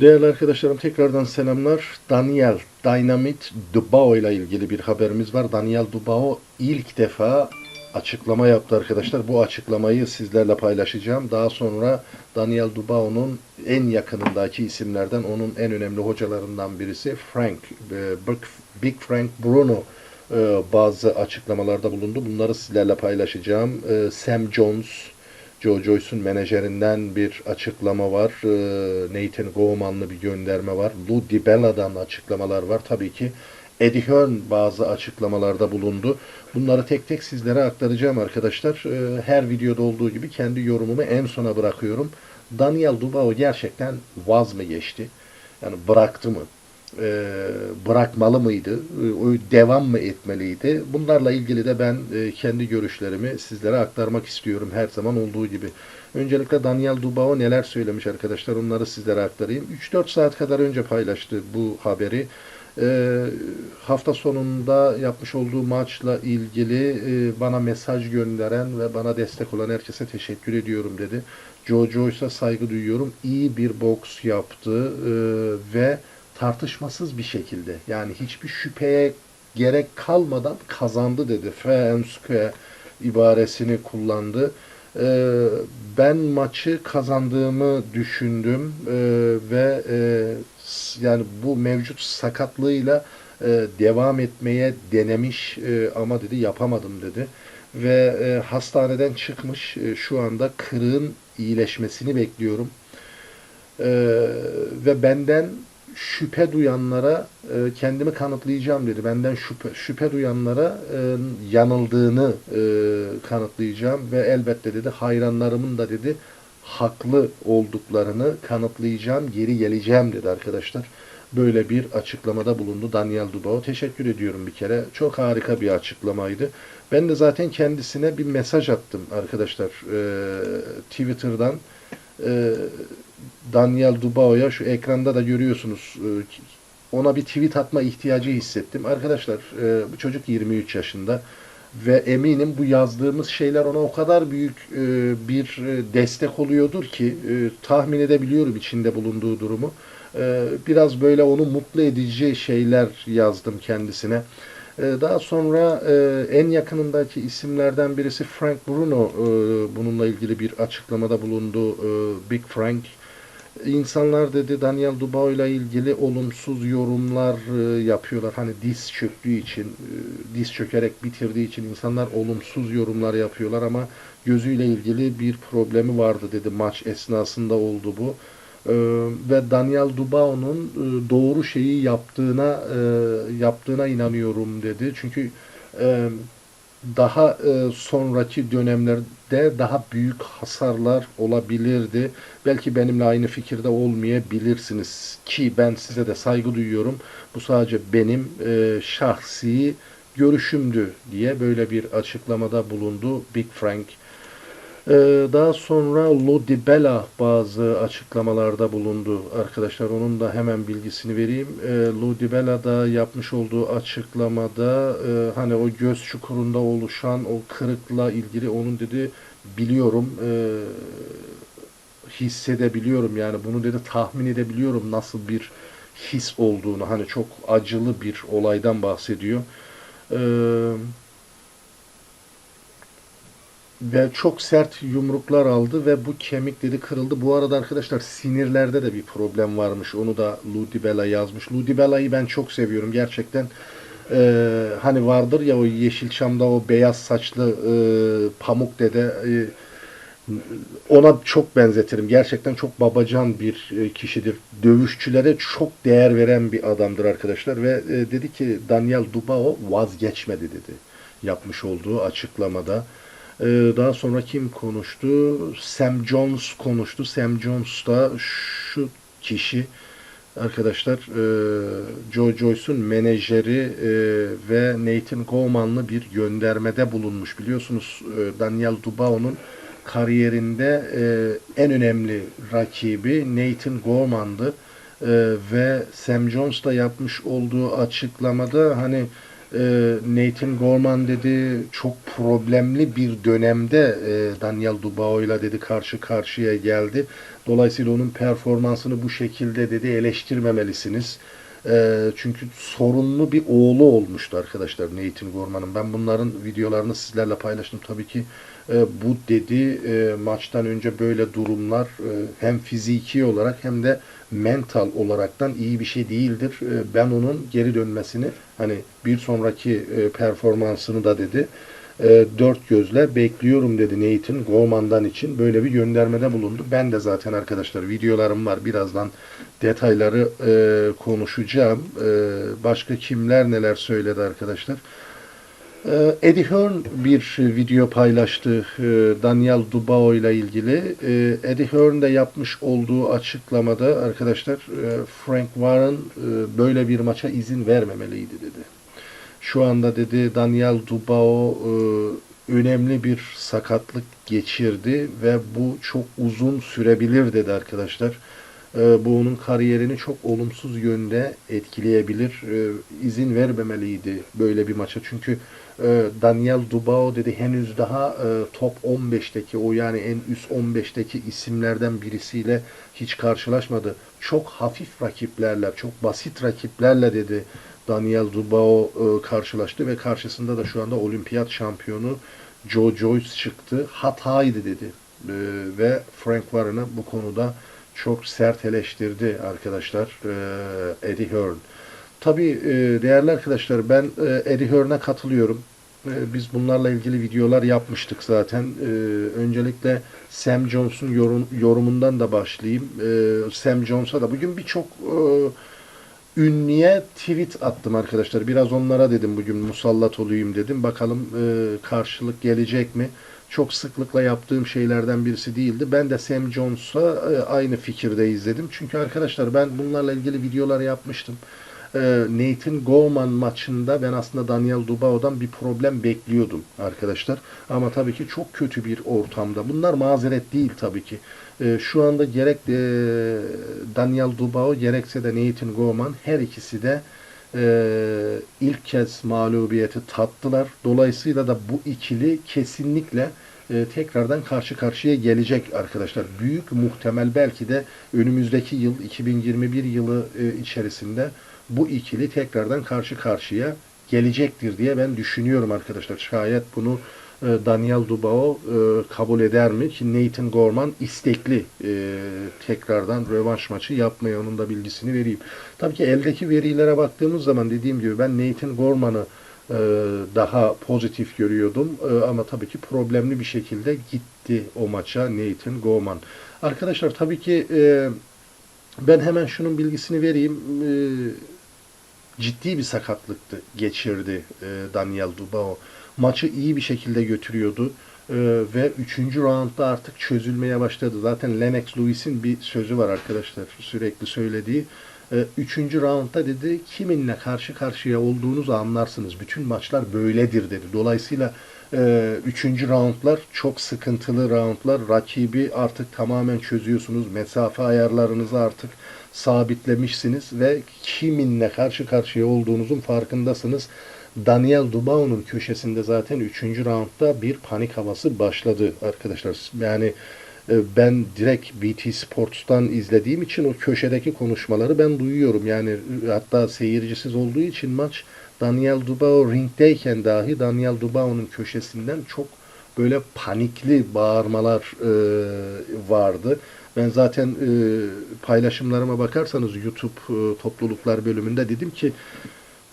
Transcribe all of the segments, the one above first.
Değerli arkadaşlarım tekrardan selamlar. Daniel Dynamite Dubao ile ilgili bir haberimiz var. Daniel Dubao ilk defa açıklama yaptı arkadaşlar. Bu açıklamayı sizlerle paylaşacağım. Daha sonra Daniel Dubao'nun en yakınındaki isimlerden onun en önemli hocalarından birisi Frank, e, Big- Frank Bruno e, bazı açıklamalarda bulundu. Bunları sizlerle paylaşacağım. E, Sam Jones, Joe Joyce'un menajerinden bir açıklama var. Ee, Nathan Gorman'lı bir gönderme var. Lou DiBella'dan açıklamalar var. Tabii ki Eddie Hearn bazı açıklamalarda bulundu. Bunları tek tek sizlere aktaracağım arkadaşlar. Ee, Her videoda olduğu gibi kendi yorumumu en sona bırakıyorum. Daniel Dubao gerçekten vaz mı geçti? Yani bıraktı mı? Ee, bırakmalı mıydı? O devam mı etmeliydi? Bunlarla ilgili de ben e, kendi görüşlerimi sizlere aktarmak istiyorum her zaman olduğu gibi. Öncelikle Daniel Dubao neler söylemiş arkadaşlar onları sizlere aktarayım. 3-4 saat kadar önce paylaştı bu haberi. Ee, hafta sonunda yapmış olduğu maçla ilgili e, bana mesaj gönderen ve bana destek olan herkese teşekkür ediyorum dedi. Joe Joyce'a saygı duyuyorum. İyi bir boks yaptı e, ve tartışmasız bir şekilde yani hiçbir şüpheye gerek kalmadan kazandı dedi. Square ibaresini kullandı. Ee, ben maçı kazandığımı düşündüm Ee, ve e, yani bu mevcut sakatlığıyla e, devam etmeye denemiş e, ama dedi yapamadım dedi ve e, hastaneden çıkmış E, şu anda kırığın iyileşmesini bekliyorum. Ee, ve benden şüphe duyanlara e, kendimi kanıtlayacağım dedi. Benden şüphe, şüphe duyanlara e, yanıldığını e, kanıtlayacağım ve elbette dedi hayranlarımın da dedi haklı olduklarını kanıtlayacağım, geri geleceğim dedi arkadaşlar. Böyle bir açıklamada bulundu Daniel Dubao. Teşekkür ediyorum bir kere. Çok harika bir açıklamaydı. Ben de zaten kendisine bir mesaj attım arkadaşlar e, Twitter'dan. E, Daniel Dubao'ya şu ekranda da görüyorsunuz e, ona bir tweet atma ihtiyacı hissettim. Arkadaşlar e, bu çocuk 23 yaşında ve eminim bu yazdığımız şeyler ona o kadar büyük e, bir destek oluyordur ki tahmin edebiliyorum içinde bulunduğu durumu. Biraz böyle onu mutlu edici şeyler yazdım kendisine. Daha sonra en yakınındaki isimlerden birisi Frank Bruno bununla ilgili bir açıklamada bulundu. Big Frank İnsanlar dedi Daniel Dubao ile ilgili olumsuz yorumlar e, yapıyorlar. Hani diz çöktüğü için, e, diz çökerek bitirdiği için insanlar olumsuz yorumlar yapıyorlar ama gözüyle ilgili bir problemi vardı dedi. Maç esnasında oldu bu. E, ve Daniel Dubao'nun e, doğru şeyi yaptığına yaptığına inanıyorum dedi. Çünkü daha sonraki dönemlerde daha büyük hasarlar olabilirdi. Belki benimle aynı fikirde olmayabilirsiniz ki ben size de saygı duyuyorum. Bu sadece benim e, şahsi görüşümdü diye böyle bir açıklamada bulundu Big Frank. Ee, Daha sonra Lou DiBella bazı açıklamalarda bulundu arkadaşlar. Onun da hemen bilgisini vereyim. Ee, Lou DiBella da yapmış olduğu açıklamada e, hani o göz çukurunda oluşan o kırıkla ilgili onun dedi biliyorum e, hissedebiliyorum yani bunu dedi tahmin edebiliyorum nasıl bir his olduğunu hani çok acılı bir olaydan bahsediyor. Eee ve çok sert yumruklar aldı ve bu kemikleri kırıldı. Bu arada arkadaşlar sinirlerde de bir problem varmış. Onu da Lou DiBella yazmış. Lou DiBella'yı ben çok seviyorum gerçekten. Ee, hani vardır ya o Yeşilçam'da o beyaz saçlı e, pamuk dede e, ona çok benzetirim. Gerçekten çok babacan bir e, kişidir. Dövüşçülere çok değer veren bir adamdır arkadaşlar ve e, dedi ki Daniel Dubao vazgeçmedi dedi. Yapmış olduğu açıklamada. Ee, Daha sonra kim konuştu? Sam Jones konuştu. Sam Jones da şu kişi arkadaşlar e, Joe Joyce'un menajeri e, ve Nathan Gorman'lı bir göndermede bulunmuş. Biliyorsunuz e, Daniel Dubao'nun kariyerinde e, en önemli rakibi Nathan Gorman'dı. Ve Sam Jones da yapmış olduğu açıklamada hani Ee, Nathan Gorman dedi çok problemli bir dönemde e, Daniel Dubao ile dedi karşı karşıya geldi. Dolayısıyla onun performansını bu şekilde dedi eleştirmemelisiniz. Ee, çünkü sorunlu bir oğlu olmuştu arkadaşlar Nathan Gorman'ın. Ben bunların videolarını sizlerle paylaştım. Tabii ki e, bu dedi e, maçtan önce böyle durumlar e, hem fiziki olarak hem de mental olaraktan iyi bir şey değildir. E, ben onun geri dönmesini hani bir sonraki e, performansını da dedi e, dört gözle bekliyorum dedi Nathan Gorman'dan için. Böyle bir göndermede bulundu. Ben de zaten arkadaşlar videolarım var. Birazdan detayları e, konuşacağım. Başka kimler neler söyledi arkadaşlar. Ee, Eddie Hearn bir video paylaştı e, Daniel Dubao ile ilgili. Ee, Eddie Hearn de yapmış olduğu açıklamada arkadaşlar e, Frank Warren e, böyle bir maça izin vermemeliydi dedi. Şu anda dedi Daniel Dubao önemli bir sakatlık geçirdi ve bu çok uzun sürebilir dedi arkadaşlar. Bu onun kariyerini çok olumsuz yönde etkileyebilir. İzin vermemeliydi böyle bir maça. Çünkü e, Daniel Dubao dedi henüz daha e, top 15'teki o yani en üst 15'teki isimlerden birisiyle hiç karşılaşmadı. Çok hafif rakiplerle, çok basit rakiplerle dedi Daniel Dubao e, karşılaştı ve karşısında da şu anda olimpiyat şampiyonu Joe Joyce çıktı. Hataydı dedi. Ve Frank Warren'ı bu konuda çok sert eleştirdi arkadaşlar Eddie Hearn. Tabii değerli arkadaşlar ben Eddie Hearn'a katılıyorum. Ee, biz bunlarla ilgili videolar yapmıştık zaten. Öncelikle Sam Jones'un yorum, yorumundan da başlayayım. Sam Jones'a da bugün birçok e, ünlüye tweet attım arkadaşlar. Biraz onlara dedim bugün musallat olayım dedim. Bakalım e, karşılık gelecek mi? Çok sıklıkla yaptığım şeylerden birisi değildi. Ben de Sam Jones'a e, aynı fikirde izledim. Çünkü arkadaşlar ben bunlarla ilgili videolar yapmıştım e, Nathan Gorman maçında ben aslında Daniel Dubao'dan bir problem bekliyordum arkadaşlar. Ama tabii ki çok kötü bir ortamda. Bunlar mazeret değil tabii ki. E, şu anda gerek e, Daniel Dubao gerekse de Nathan Gorman her ikisi de e, ilk kez mağlubiyeti tattılar. Dolayısıyla da bu ikili kesinlikle e, tekrardan karşı karşıya gelecek arkadaşlar. Büyük muhtemel belki de önümüzdeki yıl 2021 yılı içerisinde bu ikili tekrardan karşı karşıya gelecektir diye ben düşünüyorum arkadaşlar. Şayet bunu e, Daniel Dubao e, kabul eder mi ki Nathan Gorman istekli e, tekrardan rövanş maçı yapmaya onun da bilgisini vereyim. Tabii ki eldeki verilere baktığımız zaman dediğim gibi ben Nathan Gorman'ı daha pozitif görüyordum ama tabii ki problemli bir şekilde gitti o maça Nathan Gorman. Arkadaşlar tabii ki ben hemen şunun bilgisini vereyim ciddi bir sakatlıktı geçirdi e, Daniel Dubao. Maçı iyi bir şekilde götürüyordu e, ve 3. roundda artık çözülmeye başladı. Zaten Lennox Lewis'in bir sözü var arkadaşlar sürekli söylediği. E, üçüncü roundda dedi kiminle karşı karşıya olduğunuzu anlarsınız. Bütün maçlar böyledir dedi. Dolayısıyla e, üçüncü roundlar çok sıkıntılı roundlar. Rakibi artık tamamen çözüyorsunuz. Mesafe ayarlarınızı artık sabitlemişsiniz ve kiminle karşı karşıya olduğunuzun farkındasınız. Daniel Dubao'nun köşesinde zaten 3. roundda bir panik havası başladı arkadaşlar. Yani e, ben direkt BT Sports'tan izlediğim için o köşedeki konuşmaları ben duyuyorum. Yani e, hatta seyircisiz olduğu için maç Daniel Dubao ringdeyken dahi Daniel Dubao'nun köşesinden çok böyle panikli bağırmalar e, vardı. Ben zaten e, paylaşımlarıma bakarsanız YouTube e, topluluklar bölümünde dedim ki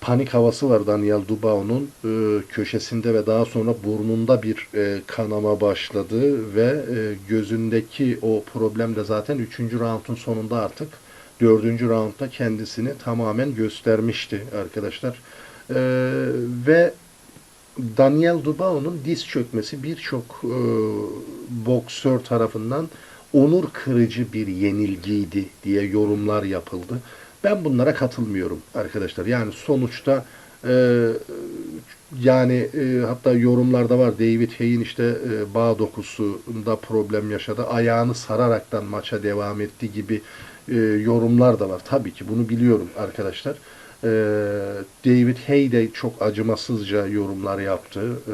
panik havası var Daniel Dubao'nun e, köşesinde ve daha sonra burnunda bir e, kanama başladı ve e, gözündeki o problem de zaten 3. roundun sonunda artık 4. roundda kendisini tamamen göstermişti arkadaşlar. E, ve Daniel Dubao'nun diz çökmesi birçok e, boksör tarafından onur kırıcı bir yenilgiydi diye yorumlar yapıldı. Ben bunlara katılmıyorum arkadaşlar. Yani sonuçta e, yani e, hatta yorumlarda var David Hay'in işte e, bağ dokusunda problem yaşadı. Ayağını sararaktan maça devam etti gibi e, yorumlar da var. Tabii ki bunu biliyorum arkadaşlar. Ee, David Hay de çok acımasızca yorumlar yaptı. Ee,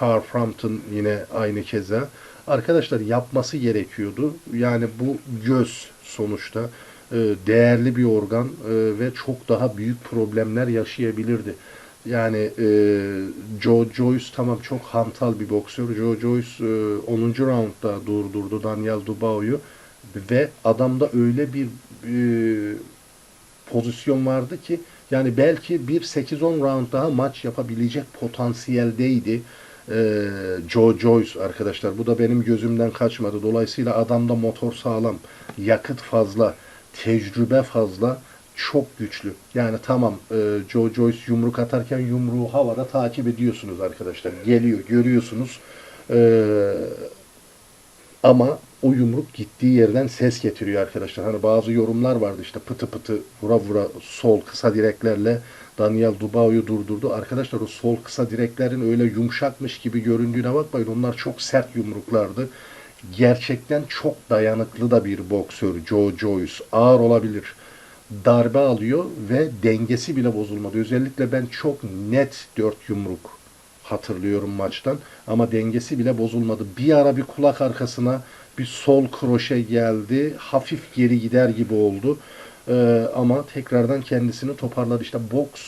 Carl Frampton yine aynı keza. Arkadaşlar yapması gerekiyordu. Yani bu göz sonuçta e, değerli bir organ e, ve çok daha büyük problemler yaşayabilirdi. Yani e, Joe Joyce tamam çok hantal bir boksör. Joe Joyce e, 10. roundda durdurdu Daniel Dubois'u ve adamda öyle bir e, pozisyon vardı ki yani belki bir 8-10 round daha maç yapabilecek potansiyeldeydi. Ee, Joe Joyce arkadaşlar. Bu da benim gözümden kaçmadı. Dolayısıyla adamda motor sağlam, yakıt fazla, tecrübe fazla, çok güçlü. Yani tamam e, Joe Joyce yumruk atarken yumruğu havada takip ediyorsunuz arkadaşlar. Geliyor, görüyorsunuz. Ee, ama o yumruk gittiği yerden ses getiriyor arkadaşlar. Hani bazı yorumlar vardı işte pıtı pıtı vura vura sol kısa direklerle Daniel Dubois'u durdurdu. Arkadaşlar o sol kısa direklerin öyle yumuşakmış gibi göründüğüne bakmayın. Onlar çok sert yumruklardı. Gerçekten çok dayanıklı da bir boksör Joe Joyce. Ağır olabilir. Darbe alıyor ve dengesi bile bozulmadı. Özellikle ben çok net dört yumruk hatırlıyorum maçtan. Ama dengesi bile bozulmadı. Bir ara bir kulak arkasına bir sol kroşe geldi. Hafif geri gider gibi oldu. Ee, ama tekrardan kendisini toparladı. İşte boks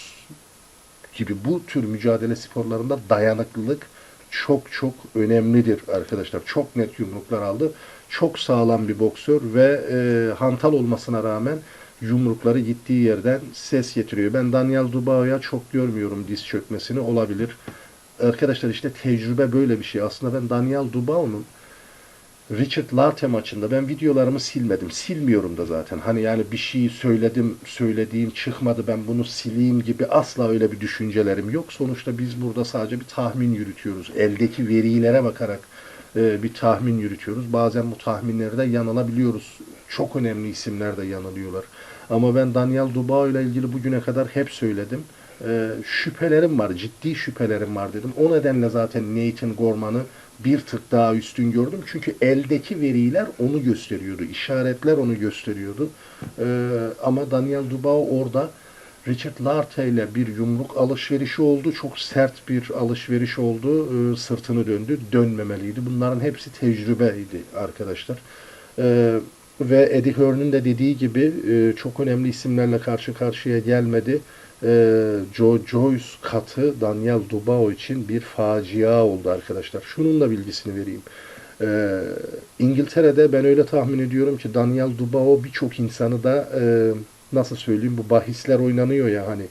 gibi bu tür mücadele sporlarında dayanıklılık çok çok önemlidir arkadaşlar. Çok net yumruklar aldı. Çok sağlam bir boksör ve e, hantal olmasına rağmen yumrukları gittiği yerden ses getiriyor. Ben Daniel Dubois'a çok görmüyorum diz çökmesini olabilir. Arkadaşlar işte tecrübe böyle bir şey. Aslında ben Daniel Dubois'un Richard Larte maçında ben videolarımı silmedim. Silmiyorum da zaten. Hani yani bir şeyi söyledim, söylediğim çıkmadı ben bunu sileyim gibi asla öyle bir düşüncelerim yok. Sonuçta biz burada sadece bir tahmin yürütüyoruz. Eldeki verilere bakarak e, bir tahmin yürütüyoruz. Bazen bu tahminlerde yanılabiliyoruz. Çok önemli isimler de yanılıyorlar. Ama ben Daniel Dubois ile ilgili bugüne kadar hep söyledim. E, şüphelerim var, ciddi şüphelerim var dedim. O nedenle zaten Nathan Gorman'ı bir tık daha üstün gördüm. Çünkü eldeki veriler onu gösteriyordu. işaretler onu gösteriyordu. Ee, ama Daniel Dubois orada Richard Lartey ile bir yumruk alışverişi oldu. Çok sert bir alışveriş oldu. Ee, sırtını döndü. Dönmemeliydi. Bunların hepsi tecrübeydi arkadaşlar. Ee, ve Eddie Hearn'ın da dediği gibi e, çok önemli isimlerle karşı karşıya gelmedi. Ee, Joe Joyce katı Daniel Dubois için bir facia oldu arkadaşlar. Şunun da bilgisini vereyim. Ee, İngiltere'de ben öyle tahmin ediyorum ki Daniel Dubois birçok insanı da e, nasıl söyleyeyim bu bahisler oynanıyor ya hani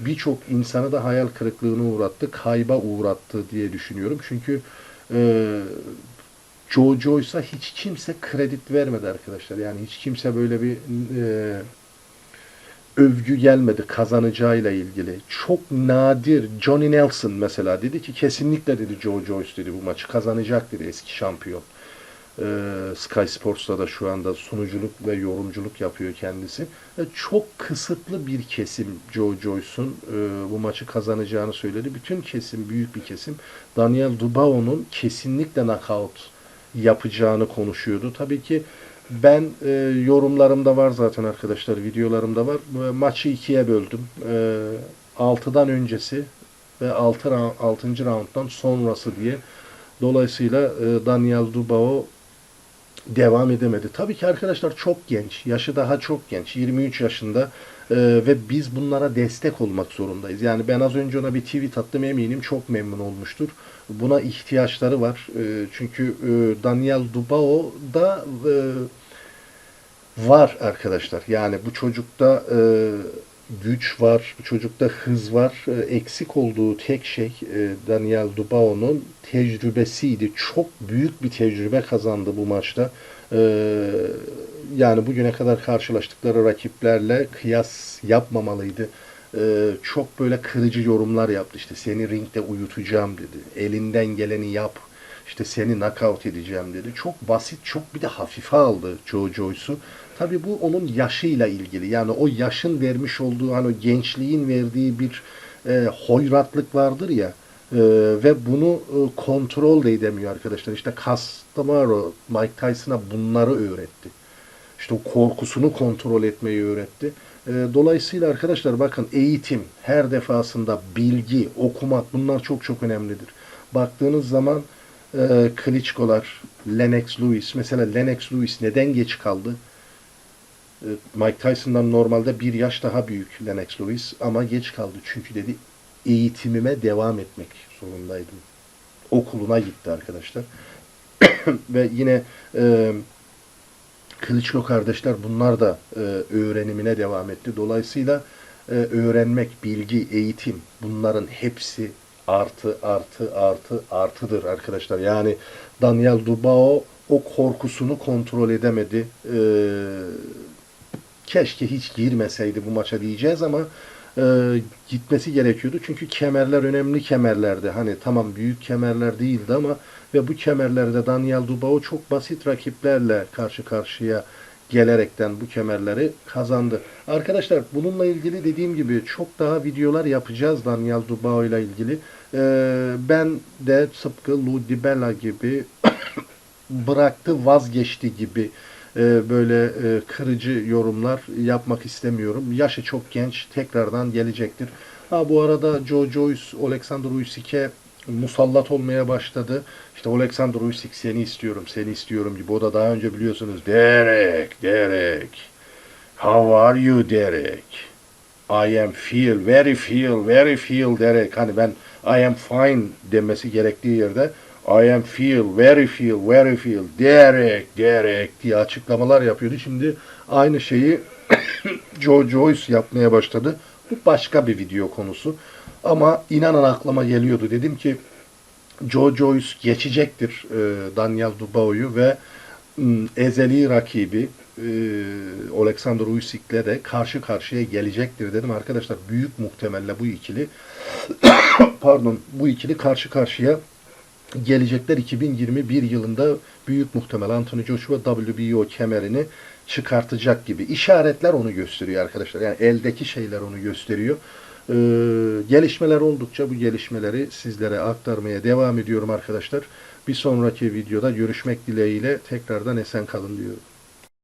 birçok insanı da hayal kırıklığına uğrattı, kayba uğrattı diye düşünüyorum. Çünkü e, Joe Joyce'a hiç kimse kredi vermedi arkadaşlar. Yani hiç kimse böyle bir e, övgü gelmedi kazanacağıyla ilgili. Çok nadir Johnny Nelson mesela dedi ki kesinlikle dedi Joe Joyce dedi bu maçı kazanacak dedi eski şampiyon. Ee, Sky Sports'ta da şu anda sunuculuk ve yorumculuk yapıyor kendisi. Ee, çok kısıtlı bir kesim Joe Joyce'un e, bu maçı kazanacağını söyledi. Bütün kesim, büyük bir kesim Daniel Dubois'un kesinlikle knockout yapacağını konuşuyordu. Tabii ki ben e, yorumlarımda var zaten arkadaşlar, videolarımda var. E, Maçı ikiye böldüm. E, 6'dan öncesi ve 6. 6. rounddan sonrası diye. Dolayısıyla e, Daniel Dubois devam edemedi. Tabii ki arkadaşlar çok genç. Yaşı daha çok genç. 23 yaşında. Ee, ve biz bunlara destek olmak zorundayız. Yani ben az önce ona bir tweet attım eminim çok memnun olmuştur. Buna ihtiyaçları var. Ee, çünkü e, Daniel Dubao da e, var arkadaşlar. Yani bu çocukta e, güç var, bu çocukta hız var. E, eksik olduğu tek şey e, Daniel Dubao'nun tecrübesiydi. Çok büyük bir tecrübe kazandı bu maçta. E, yani bugüne kadar karşılaştıkları rakiplerle kıyas yapmamalıydı. E, çok böyle kırıcı yorumlar yaptı. İşte seni ringde uyutacağım dedi. Elinden geleni yap. İşte seni knockout edeceğim dedi. Çok basit, çok bir de hafife aldı Joe Joyce'u. Tabii bu onun yaşıyla ilgili. Yani o yaşın vermiş olduğu hani o gençliğin verdiği bir e, hoyratlık vardır ya. E, ve bunu e, kontrol de edemiyor arkadaşlar. İşte Castamaro Mike Tyson'a bunları öğretti. işte o korkusunu kontrol etmeyi öğretti. E, dolayısıyla arkadaşlar bakın eğitim her defasında bilgi, okumak bunlar çok çok önemlidir. Baktığınız zaman e, Klitschko'lar, Lennox Lewis mesela Lennox Lewis neden geç kaldı? E, Mike Tyson'dan normalde bir yaş daha büyük Lennox Lewis ama geç kaldı. Çünkü dedi eğitimime devam etmek zorundaydım. Okuluna gitti arkadaşlar. Ve yine e, Klitschko kardeşler bunlar da e, öğrenimine devam etti. Dolayısıyla e, öğrenmek, bilgi, eğitim bunların hepsi artı artı artı artıdır arkadaşlar. Yani Daniel Dubao o korkusunu kontrol edemedi. E, keşke hiç girmeseydi bu maça diyeceğiz ama e, gitmesi gerekiyordu. Çünkü kemerler önemli kemerlerdi. Hani tamam büyük kemerler değildi ama ve bu kemerlerde Daniel Dubao çok basit rakiplerle karşı karşıya gelerekten bu kemerleri kazandı. Arkadaşlar bununla ilgili dediğim gibi çok daha videolar yapacağız Daniel Dubao ile ilgili. Ee, ben de tıpkı Dibella gibi bıraktı vazgeçti gibi e, böyle e, kırıcı yorumlar yapmak istemiyorum. Yaşı çok genç tekrardan gelecektir. Ha bu arada Joe Joyce, Alexander Usyk'e musallat olmaya başladı. İşte Alexander Usyk seni istiyorum, seni istiyorum gibi. O da daha önce biliyorsunuz Derek, Derek. How are you Derek? I am feel, very feel, very feel Derek. Hani ben I am fine demesi gerektiği yerde I am feel, very feel, very feel, Derek, Derek diye açıklamalar yapıyordu. Şimdi aynı şeyi Joe Joyce yapmaya başladı. Bu başka bir video konusu. Ama inanın aklıma geliyordu. Dedim ki Joe Joyce geçecektir e, Daniel Dubao'yu ve ezeli rakibi e, Alexander Usyk'le de karşı karşıya gelecektir dedim. Arkadaşlar büyük muhtemelle bu ikili pardon bu ikili karşı karşıya gelecekler 2021 yılında büyük muhtemel Anthony Joshua WBO kemerini çıkartacak gibi. işaretler onu gösteriyor arkadaşlar. Yani eldeki şeyler onu gösteriyor. Ee, gelişmeler oldukça bu gelişmeleri sizlere aktarmaya devam ediyorum arkadaşlar. Bir sonraki videoda görüşmek dileğiyle tekrardan esen kalın diyorum.